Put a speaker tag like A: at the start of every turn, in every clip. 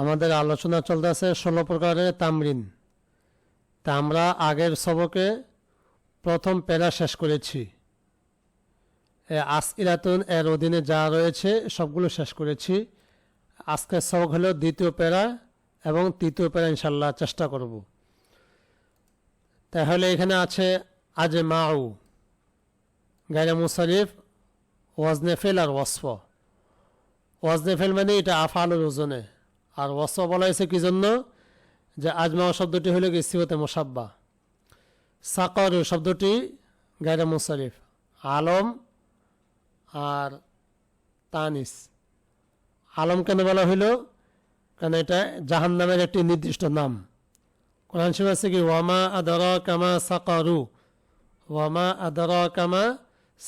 A: আমাদের আলোচনা চলতেছে ষোলো প্রকারের তামরিন। তা আমরা আগের সবকে প্রথম প্যারা শেষ করেছি। আস ইরাতুন এর অধীনে যা রয়েছে সবগুলো শেষ করেছি। আজকের সবক হলো দ্বিতীয় প্যারা এবং তৃতীয় প্যারা ইনশাল্লাহ চেষ্টা করব। তাহলে এখানে আছে আজ মাউ গাইরা মুসারিফ ওয়াজনেফেল আর ওয়াসফ। ওয়াজনেফেল মানে এটা আফালুর ওজনে। আর ওয়াসফ বলা হয়েছে কি জন্য? যে আজমাও শব্দটি হলো কি সিওতে মোসাব্বা। সাকর শব্দটি গাইরা মুসারিফ আলম আর তানিস। আলম কেন বলা হইল কারণ এটা জাহান নামের একটি নির্দিষ্ট নাম। কোরআন শিব আছে কি, ওয়ামা আদর কামা সাকারু। ওয়ামা আদর কামা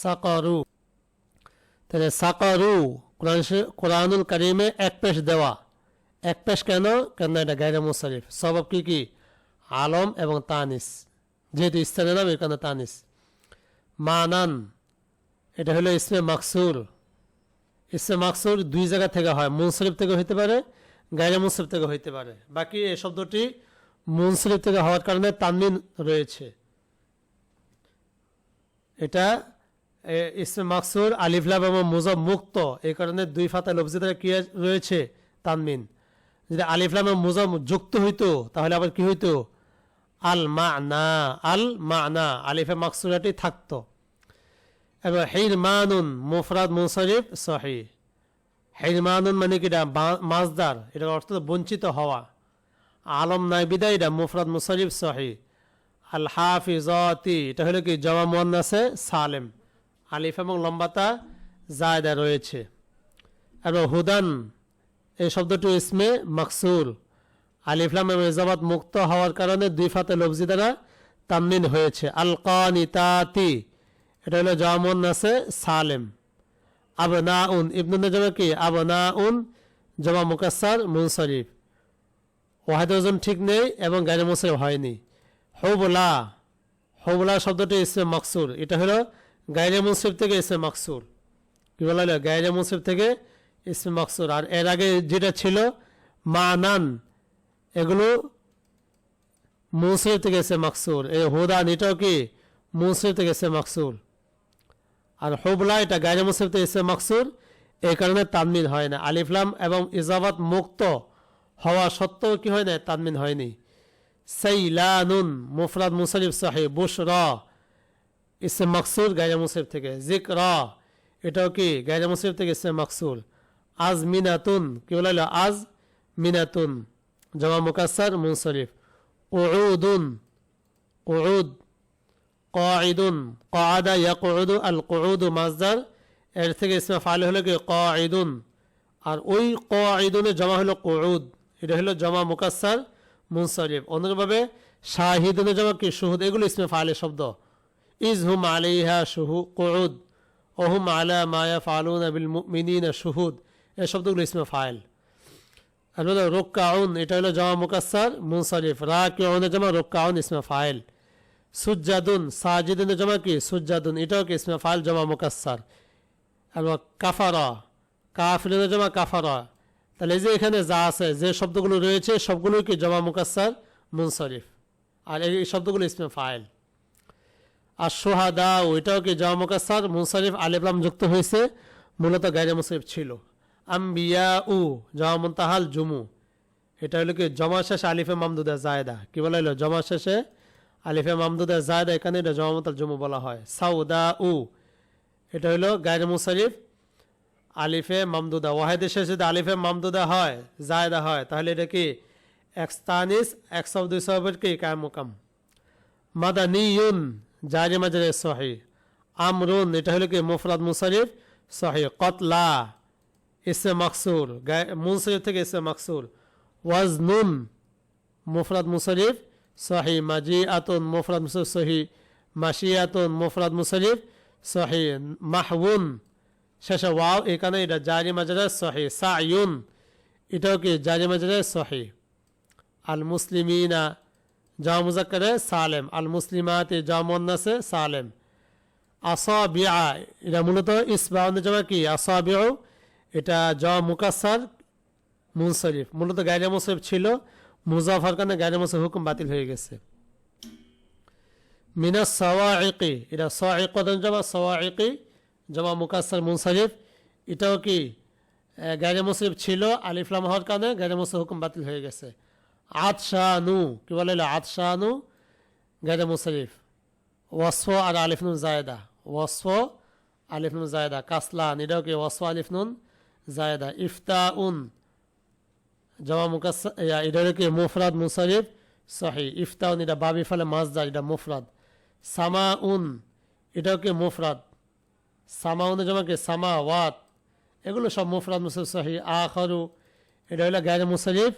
A: সাকারু। তাহলে সাকারু কোরআন কোরআনুল করিমে এক পেশ দেওয়া। এক পেশ কেন কেন এটা গাইরে মুসারিফ সবব কি কি? আলম এবং তানিস। যেহেতু স্থানের নাম, এখানে তানিস। মানান, এটা হলো ইসমে মাকসুর। ইসমে মাকসুর দুই জায়গা থেকে হয় মুনসরিফ থেকে হইতে পারে গাইরে মুনসরিফ থেকে হইতে পারে। বাকি এই শব্দটি মুনসরিফ থেকে হওয়ার কারণে তানমিন রয়েছে। এটা ইসমে মাকসুর আলিফলাম এবং মুজব মুক্ত। এই কারণে দুই ফাতা লফজিদের কি রয়েছে? তানমিন। যদি আলিফলাম মুজব যুক্ত হইতো, তাহলে আবার কি হইতো? আল মা না আল মা না আলিফে মাকসুরাটি থাকতো। এবং হেইর মানুন মুফরাদ মুনসরিফ সহি হেইর মানুন মানে কি এটা? মাজদার। এটার অর্থ বঞ্চিত হওয়া। আলম নাই বিদায় এটা মুফরাদ মুসরিফ সহি আল হাফিজতি, এটা হলো কি? জমা মোয়ান্নাসে সালেম। আলিফ এবং লম্বাতা জায়দা রয়েছে। এবং হুদান এই শব্দটি ইসমে মাকসুর আলিফলাম ইজাবাত মুক্ত হওয়ার কারণে দুই ফাতে লফজি দ্বারা তামনিন হয়েছে। আল কানিতাতি এটা হলো জমা মোয়ান্নাসে সালেম। আবনা উন ইবনুন জমা কি? আবনা উন জমা মুকাসার মুনসরিফ। ওয়াহেদ ওজন ঠিক নেই এবং গাইরে মুসলিম হয়নি। হৌবলা হৌবলা শব্দটি ইসমে মাকসুর এটা হলো গাইরে মুসিফ থেকে ইসে মাকসুর কি বলা হলো? গাইরে মুসিফ থেকে ইসে মাকসুর আর এর আগে যেটা ছিল, মানান, এগুলো থেকে এসে মাকসুর এই হুদান এটাও কি? মুসরিফ থেকে এসে মাকসুর আর হোবলা এটা মুসরিফ থেকে এসে মাকসুর এই কারণে তানমিন হয় না। আলিফলাম এবং ইজাবাত মুক্ত হওয়া সত্ত্বেও কি হয় না? তানমিন হয়নি। সেই সাইলানুন, মুফরাদ মুসারিফ সাহেব র ইসে মকসুর গাইরা মুসরিফ থেকে। জিক র এটাও কি? গাইরা মুসরিফ থেকে ইসে মকসুর আজ মিনাতুন। কি বলা হলো আজ মিনাতুন। জমা মুকাসার মুনসরিফ উউদুন। ক আদা ইয়া কদু আল কদু মাজদার এর থেকে ইসমা ফাইল হলো কি? ক আইদুন আর ওই ক কঈদুনে জমা হলো উদ এটা হলো জমা মুকাসার মুনসরিফ অন্যভাবে শাহিদুনে জমা কি? সুহুদ এগুলো ইসমে ফালে শব্দ। ইজ হুম আলাইহা শুহু, কউদ। ওহুম আলা মায়া ফালুন বিল মিনীন শুহুদ। এই শব্দগুলো ইসমে ফাইল। আর হলো রোক্কাউন, এটা হলো জমা মুকাসার মুনসরিফ রা কিউনের জমা, রোক্কাউন, ইসমে ফাইল। সুজাদুন সাজিদুনের জমা কি? সুজাদুন এটাও কি ইসমে ফাইল, জমা মুকাসার এবং কাফারা কাফিলের জমা কাফারা। তাহলে যে এখানে যা আছে, যে শব্দগুলো রয়েছে, সবগুলো কি জমা মুকাসার মুনসরিফ আর এই শব্দগুলো ইসমে ফাইল। আর সোহাদা ওইটাও কি জমা মুকাসার মুনসরিফ আলিফলাম যুক্ত হয়েছে, মূলত গাইরে মুসরিফ ছিল। আম্বিয়া উ জমা মুন্তাহাল, জুমু। এটা হলো কি, জমা শেষে আলিফে মামদুদা জায়দা। কি বলা হলো? জমা শেষে আলিফে মামদুদা জায়দা, এখানে এটা জমা মুতাল জুমু বলা হয়। সাউদা উ এটা হলো গাইরে মুসারিফ আলিফে মামদুদা। ওয়াহেদের শেষে যদি আলিফে মামদুদা হয়, জায়দা হয়, তাহলে এটা কি? একস্তানিস এক সব দুই সবের কি? কায় মুকাম? মাদানিয়ুন জারি মাজারে সহি আমরুন, এটা হলো কি? মুফরাদ মুসারিফ সহি কতলা ইসে মাকসুর মুনসরিফ থেকে ইসে মাকসুর। ওয়াজনুন মুফরাদ মুসারিফ সহি মাজি আতুন মুফরাদ মুসারিফ সহি মাসিয়াতুন মুফরাদ মুসারিফ সহি মাহবুন শেষে ওয়াও, এখানে এটা জারি মাজারে সহি সায়ুন এটাও কি জারি মাজারে সহি? আল মুসলিমিনা জা মুজাক্কারে সালেম। আল মুসলিমাতে জা মুন্নাসে সালেম। আসাবিআ, এটা মূলত ইসবাউনের জমা কি? আসাবিউ এটা জ মুকাসার মুনসরিফ। মূলত গাইরে মুসরিফ ছিল মুজাফার কারণে গাইরে মুসরিফ হুকুম বাতিল হয়ে গেছে। মিনা সওয়াইকি এটা সওয়াইক কদম জমা সওয়াইকি জমা মুকাসার মুনসারিফ। এটাও কি গাইরে মুসরিফ ছিল আলিফলাম হওয়ার কারণে গাইরে মুসরিফ হুকুম বাতিল হয়ে গেছে। আতশানু কি বলে আতশানু গাইরে মুসরিফ ওয়াসফ আর আলিফ নুন জায়দা। ওয়াসফ, আলিফ নুন জায়দা। কাসলান, এটাও কি ওয়াসফ, আলিফ নুন? জায়দা ইফতা উন জমা মুকাস এটা কি মুফরাদ মুসারিফ সহি ইফতাউন এটা বাবি ফলে মাজদার এটা মুফরাদ সামা উন এটাও কি মুফরাদ সামা উন জমা কি সামা ওয়াত এগুলো সব মুফরাদ মুসারিফ সহি আখরু এটা হলো গায়ের মুসারিফ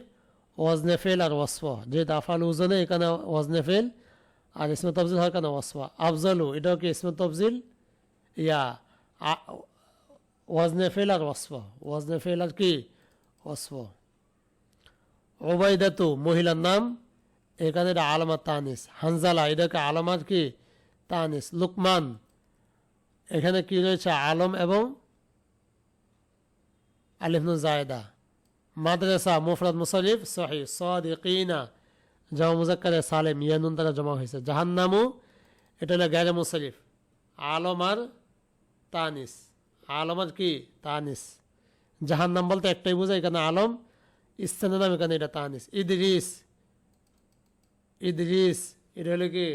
A: ওয়াজনে ফেল আর ওয়াসফ যেহেতু আফাল উজনে এখানে ওয়াজনে ফেল আর ইসমে তফজিল হয় কেন ওয়াসফা আফজালু এটাও কি ইসমে তফজিল ইয়া ওয়াজনে ফেল আর ওয়াসফা। ওয়াজনে ফেল আর কি ওয়াসফ? ওবায়দাতু মহিলার নাম, এখানে এটা আলামাত তানিস। হানজালা, এটাকে আলামাত কি? তানিস। লুকমান, এখানে কি রয়েছে? আলম এবং আলিফনু জায়দা। মাদ্রাসা, মুফরাদ মুসারিফ সহি সদিকিনা, জমা মুজাক্কারে সালেম, ইয়ানুন দ্বারা জমা হয়েছে। জাহান্নামু, এটা হলো গ্যারে মুসারিফ আলম আর তানিস। আলম আর কি? তানিস। জাহান্নাম বলতে একটাই বোঝায়, এখানে আলম স্থানের নাম এখানে এটা তানিস। ইদরিস। ইদরিস, এটা হলো কি?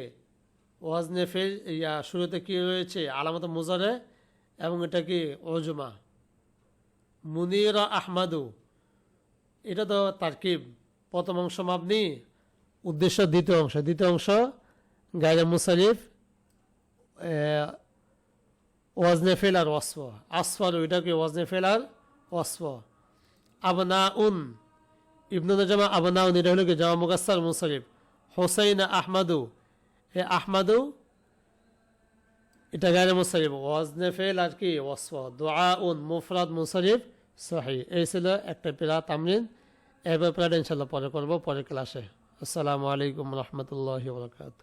A: ওয়াজনে ফের ইয়া, শুরুতে কি রয়েছে আলামত মুজারে এবং এটা কি? ওজমা মুনিরা আহমাদু। এটা তো তারকিব। প্রথম অংশ মাবনি, উদ্দেশ্য দ্বিতীয় অংশ। দ্বিতীয় অংশ, গায়রে মুসারিফ ওয়াজনে ফেল আর ওয়াসফ। আসফার ওইটা কি ওয়াজনে ফেল আর ওয়াসফ। আবনা উন ইবনু জামা আবনা উন এটা হলো কি? জামা মুগাস্সার মুসারিফ হোসাইন আহমাদু, এ আহমাদু, এটা গায়ে মুসারিফ ওয়াজনে ফেল আর কি? ওয়াসফ। দোয়া উন মুফরাদ মুসারিফ সহি এই ছিল একটা পেরা তামরিন। এবার প্রায় ইনশাল্লাহ পরে করব, পরে ক্লাসে। আসসালামু আলাইকুম রহমতুল্লাহ বরকাত